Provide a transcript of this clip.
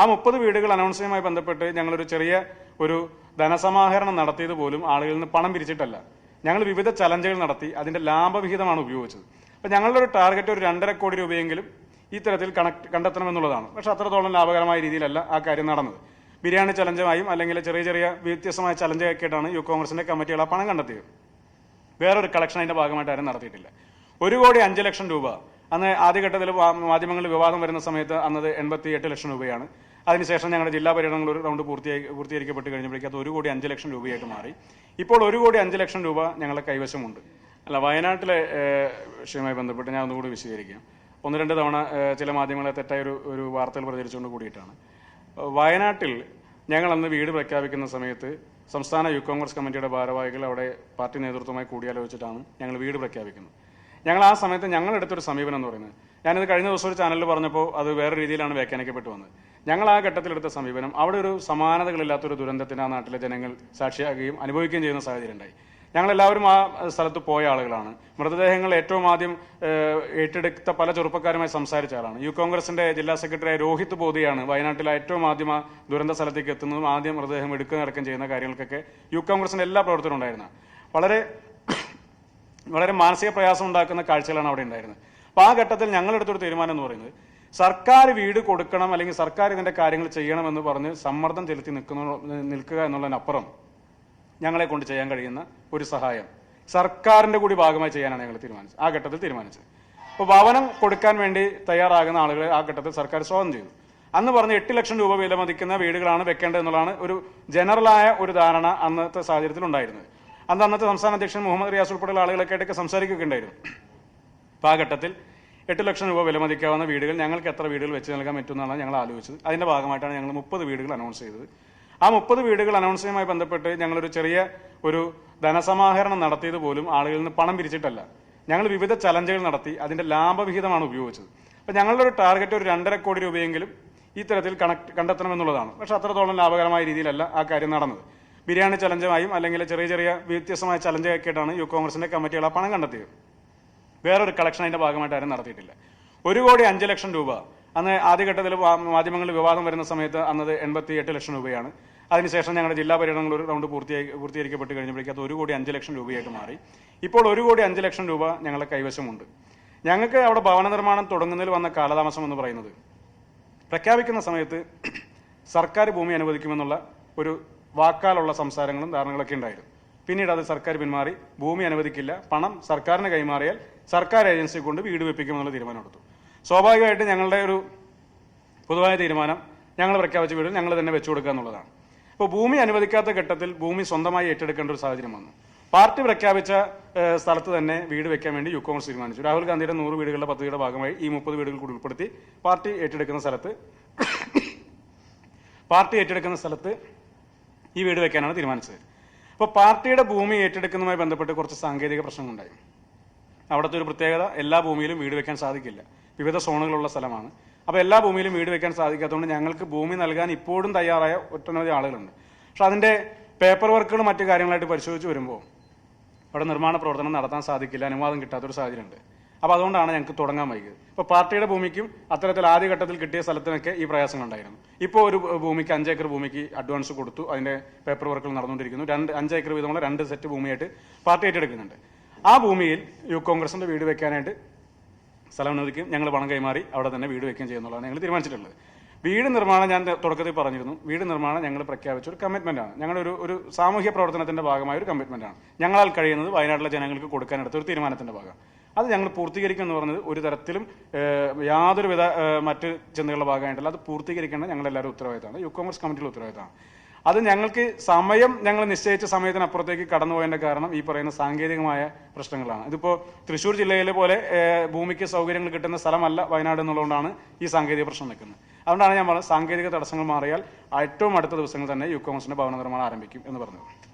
ആ മുപ്പത് വീടുകൾ അനൗൺസിങ്ങുമായി ബന്ധപ്പെട്ട് ഞങ്ങളൊരു ചെറിയ ഒരു ധനസമാഹരണം നടത്തിയത് പോലും ആളുകളിൽ നിന്ന് പണം പിരിച്ചിട്ടല്ല. ഞങ്ങൾ വിവിധ ചലഞ്ചുകൾ നടത്തി അതിന്റെ ലാഭവിഹിതമാണ് ഉപയോഗിച്ചത്. അപ്പൊ ഞങ്ങളുടെ ഒരു ടാർഗറ്റ് ഒരു രണ്ടര കോടി രൂപയെങ്കിലും ഈ തരത്തിൽ കണക്ട് കണ്ടെത്തണമെന്നുള്ളതാണ്. പക്ഷെ അത്രത്തോളം ലാഭകരമായ രീതിയിലല്ല ആ കാര്യം നടന്നത്. ബിരിയാണി ചലഞ്ചുമായും അല്ലെങ്കിൽ ചെറിയ ചെറിയ വ്യത്യസ്തമായ ചലഞ്ചൊക്കെ ആയിട്ടാണ് യു കോൺഗ്രസിന്റെ കമ്മിറ്റികൾ ആ പണം കണ്ടെത്തിയത്. വേറൊരു കളക്ഷൻ അതിന്റെ ഭാഗമായിട്ട് ആരും നടത്തിയിട്ടില്ല. ഒരു കോടി അഞ്ച് ലക്ഷം രൂപ അന്ന് ആദ്യഘട്ടത്തിൽ മാധ്യമങ്ങളിൽ വിവാദം വരുന്ന സമയത്ത് അന്നത് എൺപത്തി എട്ട് ലക്ഷം രൂപയാണ്. അതിനുശേഷം ഞങ്ങളുടെ ജില്ലാ പര്യടനങ്ങൾ ഒരു റൗണ്ട് പൂർത്തിയായി പൂർത്തീകരിക്കപ്പെട്ട് കഴിഞ്ഞപ്പോഴേക്കും അത് ഒരു കോടി അഞ്ച് ലക്ഷം രൂപയായിട്ട് മാറി. ഇപ്പോൾ ഒരു കോടി അഞ്ച് ലക്ഷം രൂപ ഞങ്ങളുടെ കൈവശമുണ്ട്. അല്ല വയനാട്ടിലെ വിഷയവുമായി ബന്ധപ്പെട്ട് ഞാൻ ഒന്നുകൂടി വിശദീകരിക്കാം. ഒന്ന് രണ്ട് തവണ ചില മാധ്യമങ്ങളെ തെറ്റായ ഒരു ഒരു വാർത്തകൾ പ്രചരിച്ചുകൊണ്ട് കൂടിയിട്ടാണ്. വയനാട്ടിൽ ഞങ്ങൾ അന്ന് വീട് പ്രഖ്യാപിക്കുന്ന സമയത്ത് സംസ്ഥാന യൂത്ത് കോൺഗ്രസ് കമ്മിറ്റിയുടെ ഭാരവാഹികൾ അവിടെ പാർട്ടി നേതൃത്വമായി കൂടിയാലോചിച്ചിട്ടാണ് ഞങ്ങൾ വീട് പ്രഖ്യാപിക്കുന്നത്. ഞങ്ങൾ ആ സമയത്ത് ഞങ്ങൾ എടുത്തൊരു സമീപനം എന്ന് പറയുന്നത്. ഞാനിത് കഴിഞ്ഞ ദിവസം ഒരു ചാനലിൽ പറഞ്ഞപ്പോൾ അത് വേറെ രീതിയിലാണ് വ്യാഖ്യാനിക്കപ്പെട്ടു വന്നത്. ഞങ്ങൾ ആ ഘട്ടത്തിലെടുത്ത സമീപനം അവിടെ ഒരു സമാനതകളില്ലാത്തൊരു ദുരന്തത്തിന് ആ നാട്ടിലെ ജനങ്ങൾ സാക്ഷിയാകുകയും അനുഭവിക്കുകയും ചെയ്യുന്ന സാഹചര്യം ഉണ്ടായി. ഞങ്ങളെല്ലാവരും ആ സ്ഥലത്ത് പോയ ആളുകളാണ്. മൃതദേഹങ്ങൾ ഏറ്റവും ആദ്യം ഏറ്റെടുത്ത പല ചെറുപ്പക്കാരുമായി സംസാരിച്ച ആളാണ്. യു കോൺഗ്രസിന്റെ ജില്ലാ സെക്രട്ടറി രോഹിത് ബോധിയാണ് വയനാട്ടിലെ ഏറ്റവും ആദ്യം ആ ദുരന്ത സ്ഥലത്തേക്ക് എത്തുന്നതും ആദ്യം മൃതദേഹം എടുക്കുന്ന അടക്കം ചെയ്യുന്ന കാര്യങ്ങൾക്കൊക്കെ യു കോൺഗ്രസിന്റെ എല്ലാ പ്രവർത്തനവും ഉണ്ടായിരുന്ന. വളരെ വളരെ മാനസിക പ്രയാസം ഉണ്ടാക്കുന്ന കാഴ്ചകളാണ് അവിടെ ഉണ്ടായിരുന്നത്. അപ്പോൾ ആ ഘട്ടത്തിൽ ഞങ്ങളെടുത്തൊരു തീരുമാനം എന്ന് പറയുന്നത് സർക്കാർ വീട് കൊടുക്കണം അല്ലെങ്കിൽ സർക്കാർ ഇതിന്റെ കാര്യങ്ങൾ ചെയ്യണമെന്ന് പറഞ്ഞ് സമ്മർദ്ദം ചെലുത്തി നിൽക്കുന്ന നിൽക്കുക എന്നുള്ളതിനപ്പുറം ഞങ്ങളെ കൊണ്ട് ചെയ്യാൻ കഴിയുന്ന ഒരു സഹായം സർക്കാരിന്റെ കൂടി ഭാഗമായി ചെയ്യാനാണ് ഞങ്ങൾ തീരുമാനിച്ചത് ആ ഘട്ടത്തിൽ തീരുമാനിച്ചത്. അപ്പോൾ ഭവനം കൊടുക്കാൻ വേണ്ടി തയ്യാറാകുന്ന ആളുകളെ ആ ഘട്ടത്തിൽ സർക്കാർ സ്വാഗതം ചെയ്തു. അന്ന് പറഞ്ഞ എട്ട് ലക്ഷം രൂപ വില മതിക്കുന്ന വീടുകളാണ് വെക്കേണ്ടത് എന്നുള്ളതാണ് ഒരു ജനറലായ ഒരു ധാരണ അന്നത്തെ സാഹചര്യത്തിൽ ഉണ്ടായിരുന്നത് അന്ന് അന്നത്തെ സംസ്ഥാന അധ്യക്ഷൻ മുഹമ്മദ് റിയാസ് ഉൾപ്പെടെയുള്ള ആളുകളൊക്കെ ഇടയ്ക്ക് സംസാരിക്കുകയൊക്കെ ഉണ്ടായിരുന്നു അപ്പോൾ ആ ഘട്ടത്തിൽ എട്ട് ലക്ഷം രൂപ വിലമതിക്കാവുന്ന വീടുകൾ ഞങ്ങൾക്ക് എത്ര വീടുകൾ വെച്ച് നൽകാൻ പറ്റുമെന്നാണ് ഞങ്ങൾ ആലോചിച്ചത്. അതിന്റെ ഭാഗമായിട്ടാണ് ഞങ്ങൾ മുപ്പത് വീടുകൾ അനൗൺസ് ചെയ്തത്. ആ മുപ്പത് വീടുകൾ അനൗൺസ് ചെയ്യുമായി ബന്ധപ്പെട്ട് ഞങ്ങളൊരു ചെറിയ ഒരു ധനസമാഹരണം നടത്തിയത് പോലും ആളുകളിൽ നിന്ന് പണം പിരിച്ചിട്ടല്ല. ഞങ്ങൾ വിവിധ ചലഞ്ചുകൾ നടത്തി അതിന്റെ ലാഭവിഹിതമാണ് ഉപയോഗിച്ചത്. അപ്പോൾ ഞങ്ങളുടെ ഒരു ടാർഗറ്റ് ഒരു രണ്ടര കോടി രൂപയെങ്കിലും ഈ തരത്തിൽ കണക്ട് കണ്ടെത്തണമെന്നുള്ളതാണ്. പക്ഷെ അത്രത്തോളം ലാഭകരമായ രീതിയിലല്ല ആ കാര്യം നടന്നത്. ബിരിയാണി ചലഞ്ചുമായും അല്ലെങ്കിൽ ചെറിയ ചെറിയ വ്യത്യസ്തമായ ചലഞ്ചൊക്കെ ആയിട്ടാണ് യു കോൺഗ്രസിന്റെ കമ്മിറ്റികൾ ആ പണം കണ്ടെത്തിയത്. വേറൊരു കളക്ഷൻ അതിന്റെ ഭാഗമായിട്ട് ആരും നടത്തിയിട്ടില്ല. ഒരു കോടി അഞ്ച് ലക്ഷം രൂപ. അന്ന് ആദ്യഘട്ടത്തിൽ മാധ്യമങ്ങളിൽ വിവാദം വരുന്ന സമയത്ത് അന്നത് എൺപത്തി എട്ട് ലക്ഷം രൂപയാണ്. അതിനുശേഷം ഞങ്ങളുടെ ജില്ലാ പര്യടനങ്ങൾ ഒരു റൗണ്ട് പൂർത്തിയായി പൂർത്തീകരിക്കപ്പെട്ട് കഴിഞ്ഞപ്പോഴേക്കും അത് ഒരു കോടി അഞ്ച് ലക്ഷം രൂപയായിട്ട് മാറി. ഇപ്പോൾ ഒരു കോടി അഞ്ച് ലക്ഷം രൂപ ഞങ്ങളുടെ കൈവശമുണ്ട്. ഞങ്ങൾക്ക് അവിടെ ഭവന നിർമ്മാണം തുടങ്ങുന്നതിൽ വന്ന കാലതാമസം എന്ന് പറയുന്നത് പ്രഖ്യാപിക്കുന്ന സമയത്ത് സർക്കാർ ഭൂമി അനുവദിക്കുമെന്നുള്ള ഒരു വാക്കാലുള്ള സംസാരങ്ങളും ധാരണകളൊക്കെ ഉണ്ടായിരുന്നു. പിന്നീട് അത് സർക്കാർ പിന്മാറി ഭൂമി അനുവദിക്കില്ല പണം സർക്കാരിന് കൈമാറിയാൽ സർക്കാർ ഏജൻസി കൊണ്ട് വീട് വെപ്പിക്കുമെന്നുള്ള തീരുമാനമെടുത്തു. സ്വാഭാവികമായിട്ട് ഞങ്ങളുടെ ഒരു പൊതുവായ തീരുമാനം ഞങ്ങൾ പ്രഖ്യാപിച്ച വീട് ഞങ്ങൾ തന്നെ വെച്ചു കൊടുക്കുക എന്നുള്ളതാണ്. ഇപ്പോൾ ഭൂമി അനുവദിക്കാത്ത ഘട്ടത്തിൽ ഭൂമി സ്വന്തമായി ഏറ്റെടുക്കേണ്ട ഒരു സാഹചര്യം വന്നു. പാർട്ടി പ്രഖ്യാപിച്ച സ്ഥലത്ത് തന്നെ വീട് വെക്കാൻ വേണ്ടി യു കോൺഗ്രസ് തീരുമാനിച്ചു. രാഹുൽ ഗാന്ധിയുടെ നൂറ് വീടുകളുടെ പദ്ധതിയുടെ ഭാഗമായി ഈ മുപ്പത് വീടുകൾ കൂടി ഉൾപ്പെടുത്തി പാർട്ടി ഏറ്റെടുക്കുന്ന സ്ഥലത്ത് പാർട്ടി ഏറ്റെടുക്കുന്ന സ്ഥലത്ത് ഈ വീട് വെക്കാനാണ് തീരുമാനിച്ചത്. അപ്പോൾ പാർട്ടിയുടെ ഭൂമി ഏറ്റെടുക്കുന്നതുമായി ബന്ധപ്പെട്ട് കുറച്ച് സാങ്കേതിക പ്രശ്നങ്ങളുണ്ടായി. അവിടുത്തെ ഒരു പ്രത്യേകത എല്ലാ ഭൂമിയിലും വീട് വെക്കാൻ സാധിക്കില്ല. വിവിധ സോണുകളുള്ള സ്ഥലമാണ്. അപ്പോൾ എല്ലാ ഭൂമിയിലും വീട് വെക്കാൻ സാധിക്കാത്തതുകൊണ്ട് ഞങ്ങൾക്ക് ഭൂമി നൽകാൻ ഇപ്പോഴും തയ്യാറായ ഒട്ടനവധി ആളുകളുണ്ട്. പക്ഷെ അതിന്റെ പേപ്പർ വർക്കുകൾ മറ്റു കാര്യങ്ങളായിട്ട് പരിശോധിച്ച് വരുമ്പോൾ അവിടെ നിർമ്മാണ പ്രവർത്തനം നടത്താൻ സാധിക്കില്ല അനുവാദം കിട്ടാത്തൊരു സാഹചര്യമുണ്ട്. അപ്പോൾ അതുകൊണ്ടാണ് ഞങ്ങൾക്ക് തുടങ്ങാൻ വൈകിയത്. ഇപ്പോൾ പാർട്ടിയുടെ ഭൂമിക്കും അത്തരത്തിൽ ആദ്യഘട്ടത്തിൽ കിട്ടിയ സ്ഥലത്തിനൊക്കെ ഈ പ്രയാസങ്ങളുണ്ടായിരുന്നു. ഇപ്പോൾ ഒരു ഭൂമിക്ക് അഞ്ച് ഏക്കർ ഭൂമിക്ക് അഡ്വാൻസ് കൊടുത്തു അതിന്റെ പേപ്പർ വർക്കുകൾ നടന്നുകൊണ്ടിരിക്കുന്നു. രണ്ട് അഞ്ച് ഏക്കർ വീതമുള്ള രണ്ട് സെറ്റ് ഭൂമിയായിട്ട് പാർട്ടി ഏറ്റെടുക്കുന്നുണ്ട്. ആ ഭൂമിയിൽ യു കോൺഗ്രസിന്റെ വീട് വെക്കാനായിട്ട് സ്ഥലം അനുവദിക്കും. ഞങ്ങൾ പണം കൈമാറി അവിടെ തന്നെ വീട് വെക്കുകയും ചെയ്യുന്നുള്ളതാണ് ഞങ്ങൾ തീരുമാനിച്ചിട്ടുള്ളത്. വീട് നിർമ്മാണം ഞാൻ തുടക്കത്തിൽ പറഞ്ഞിരുന്നു. വീട് നിർമ്മാണം ഞങ്ങൾ പ്രഖ്യാപിച്ച ഒരു കമ്മിറ്റ്മെന്റാണ് ഞങ്ങളുടെ ഒരു ഒരു സാമൂഹ്യ പ്രവർത്തനത്തിന്റെ ഭാഗമായ ഒരു കമ്മിറ്റ്മെന്റാണ് ഞങ്ങളാൽ കഴിയുന്നത് വയനാട്ടിലെ ജനങ്ങൾക്ക് കൊടുക്കാനെടുത്ത ഒരു തീരുമാനത്തിന്റെ ഭാഗം അത് ഞങ്ങൾ പൂർത്തീകരിക്കും എന്ന് പറഞ്ഞത് ഒരു തരത്തിലും യാതൊരു യാതൊരുവിധ മറ്റ് ചിന്തകളുടെ ഭാഗമായിട്ടല്ല. അത് പൂർത്തീകരിക്കേണ്ട ഞങ്ങളെല്ലാവരും ഉത്തരവാദിത്തമാണ്. യു കോൺഗ്രസ് കമ്മിറ്റിയുടെ ഉത്തരവാദിത്തമാണ്. അത് ഞങ്ങൾക്ക് സമയം ഞങ്ങൾ നിശ്ചയിച്ച സമയത്തിനപ്പുറത്തേക്ക് കടന്നുപോയതിന്റെ കാരണം ഈ പറയുന്ന സാങ്കേതികമായ പ്രശ്നങ്ങളാണ്. ഇതിപ്പോൾ തൃശ്ശൂർ ജില്ലയിലെ പോലെ ഭൂമിക്ക് സൗകര്യങ്ങൾ കിട്ടുന്ന സ്ഥലമല്ല വയനാട് എന്നുള്ളതുകൊണ്ടാണ് ഈ സാങ്കേതിക പ്രശ്നം നിൽക്കുന്നത്. അതുകൊണ്ടാണ് ഞാൻ പറഞ്ഞത് സാങ്കേതിക തടസ്സങ്ങൾ മാറിയാൽ ഏറ്റവും അടുത്ത ദിവസങ്ങൾ തന്നെ യു കോൺഗ്രസിന്റെ ഭവന നിർമ്മാണം ആരംഭിക്കും എന്ന് പറഞ്ഞത്.